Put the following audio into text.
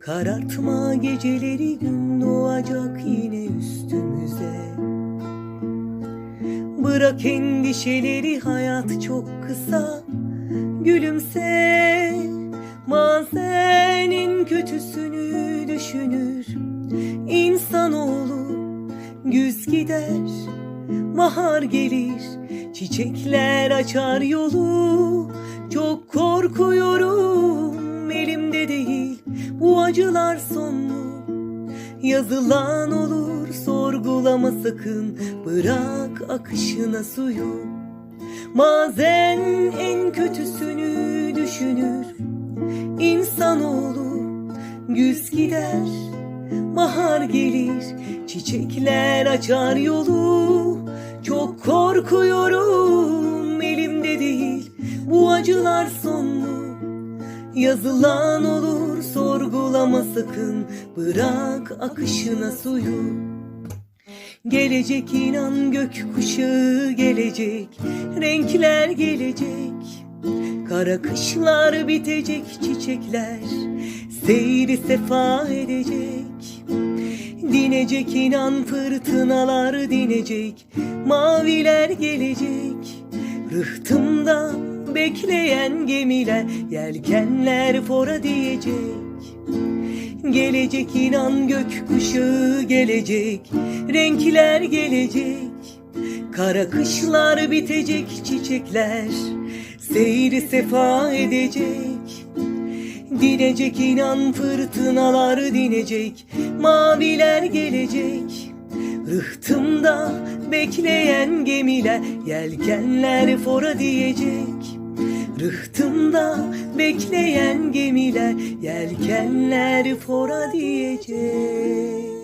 Karartma geceleri gün doğacak yine üstümüze. Bırak endişeleri hayat çok kısa. Gülümse Bazen en kötüsünü düşünür İnsanoğlu Güz gider Bahar gelir Çiçekler açar yolu. Çok korkuyorum Elimde değil Bu acılar son mu Yazılan olur sorgulama sakın Bırak akışına suyu. Bazen en kötüsünü düşünür İnsanoğlu güz gider Bahar gelir çiçekler açar yolu. Çok korkuyorum elimde değil Bu acılar son mu Yazılan olur sorgulama sakın Bırak akışına suyu. Gelecek inan gök kuşağı gelecek Renkler gelecek. Kara kışlar bitecek çiçekler Seyri sefa edecek Dinecek inan fırtınalar dinecek Maviler gelecek. Rıhtımda bekleyen gemiler Yelkenler fora diyecek. Gelecek inan gök kuşağı gelecek Renkler gelecek. Kara kışlar bitecek çiçekler Seyri sefa edecek Dinecek inan fırtınalar dinecek Maviler gelecek. Rıhtımda bekleyen gemiler Yelkenler fora diyecek. Rıhtımda bekleyen gemiler Yelkenler fora diyecek